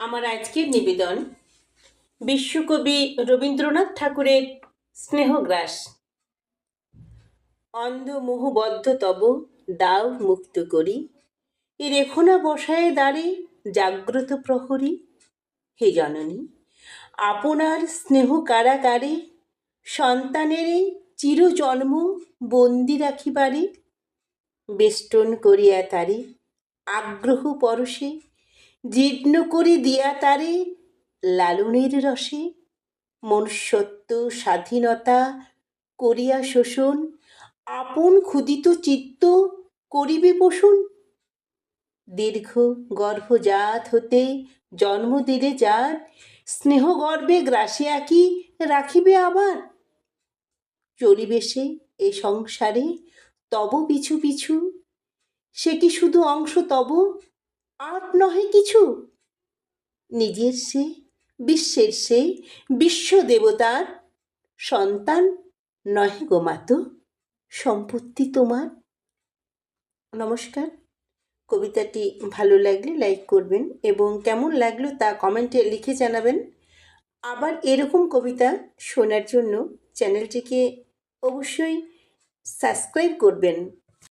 আমার আজকের নিবেদন বিশ্বকবি রবীন্দ্রনাথ ঠাকুরের স্নেহগ্রাস। অন্ধ মোহবদ্ধ তব দাও মুক্ত করি, এ রেখো না বসায় দাঁড়ে জাগ্রত প্রহরী। হে জননী, আপনার স্নেহ কারাগারে সন্তানেরে চিরজন্ম বন্দি রাখিবারে, বেষ্টন করিয়া তারে আগ্রহ পরশে জীর্ণ করে দিয়া তারে লালনের রসে। মনুষ্যত্ব, স্বাধীনতা করিয়া শোষণ, আপন ক্ষুদিত চিত্ত করিবে পোষণ। দীর্ঘ গর্ভজাত হতে জন্ম দিলে যার, স্নেহ গর্বে গ্রাসিয়া কি রাখিবে আবার। চলিবেশে এ সংসারে তব পিছু পিছু, সে কি শুধু অংশ তব? আর নহে কিছু? নিজের সে, বিশ্বের সে, বিশ্ব দেবতার সন্তান নহে গো মাতো সম্পত্তি তোমার। নমস্কার। কবিতাটি ভালো লাগলে লাইক করবেন এবং কেমন লাগল তা কমেন্টে লিখে জানাবেন। আবার এরকম কবিতা শোনার জন্য চ্যানেলটিকে অবশ্যই সাবস্ক্রাইব করবেন।